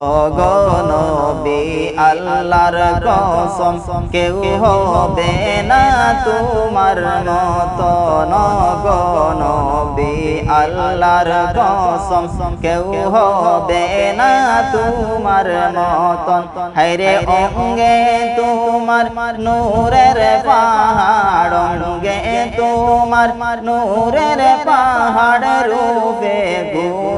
অগনবী আল্লাহর কসম, কেউ হবে না তোমার মত। নগনবী আল্লাহর কসম, কেউ হবে না তোমার মতন হাইরে অঙ্গে তোমার নূরের পাহাড়, অঙ্গে তোমার নূরের পাহাড় রূপে গুনে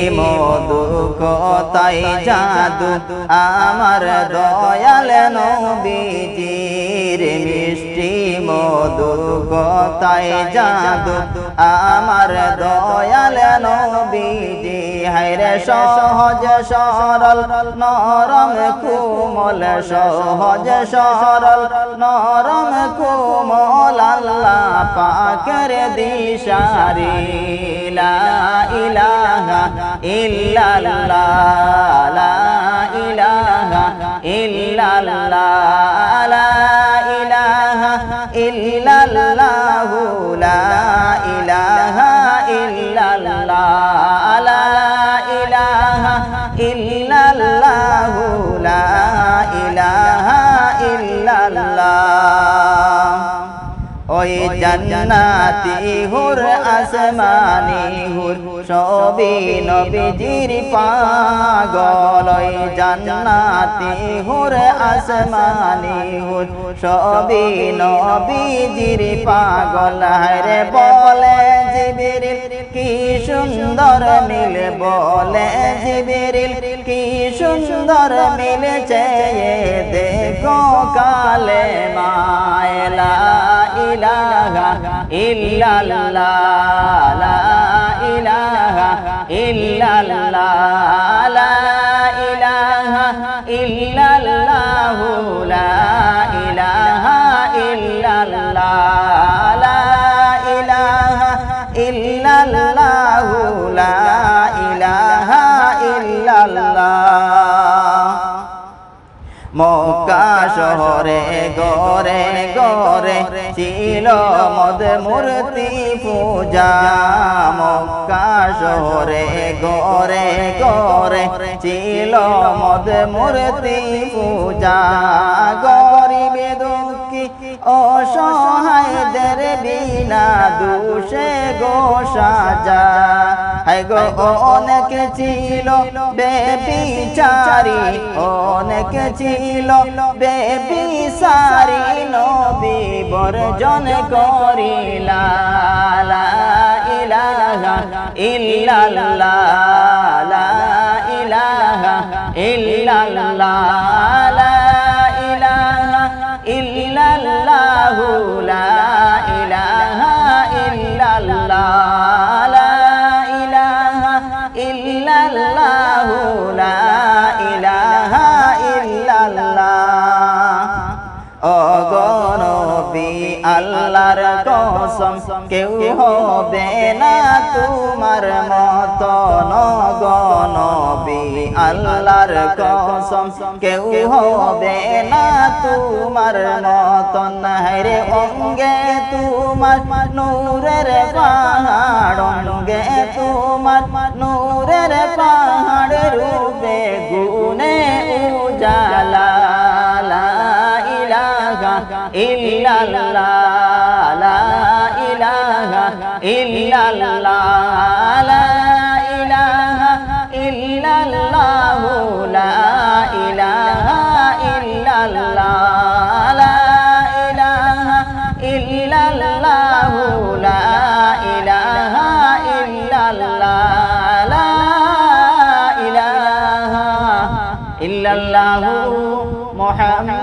কথাই জাদু আমার দয়াল নবীজির মিষ্টি মধু কথাই জাদু, আমার দয়াল নবীজি। হায়রে সহজ সরল, নরম কুমল, সহজ সরল, নরম কুমল, আল্লাহ পাকের দিশারি। লা ইলাহা ইল্লাল্লাহ, লা ইলাহা ইল্লাল্লাহ। জান্নাতি হুর, আসমানি হুর, সবই নবীজির পাগল। ওই হুর, আসমানি হুর, সবই নবীজির পাগল। হরে বলে জিবিরিল, কি সুন্দর মিল বলে জিবিরিল, কি সুন্দর মিলেছে ইল্লাল্লাহ, লা ইলাহা ইল্লাল্লাহ, লা ইলাহা ইল্লাল্লাহ, লা ইলাহা ইল্লাল্লাহ, লা ইলাহা ইল্লাল্লাহ, লা ইলাহা ইল্লাল্লাহ। শহরে গরে গরে ছিল মদ মূর্তি পূজা মক্কা শহরে গরে গরে ছিল মদ মূর্তি পূজা। গরিবে দুঃখী অসহায়দের বিনা দোষে গো সাজা। গো অনেক ছিল বেবিচারি। অনেক ছিল বেবিসারি নবী বর্জন করিলা। ইলাহা ইল্লাল্লাহ। ইলাহা ইল্লাল্লাহ। অগণবী আল্লাহর কসম, কেউ হবে না তোমার মত নগণবী আল্লাহর কসম, কেউ হবে না তোমার মতন হরে অঙ্গে তোমার নূরের পাহাড়, অঙ্গে তোমার নূরের ইল্লাল্লাহ, লা ইলাহা ইল্লাল্লাহ, লা ইলাহা ইল্লাল্লাহ, লা ইলাহা ইল্লাল্লাহ, লা ইলাহা ইল্লাল্লাহ, লা ইলাহা ইল্লাল্লাহ, লা ইলাহা ইল্লাল্লাহ, মুহাম্মদ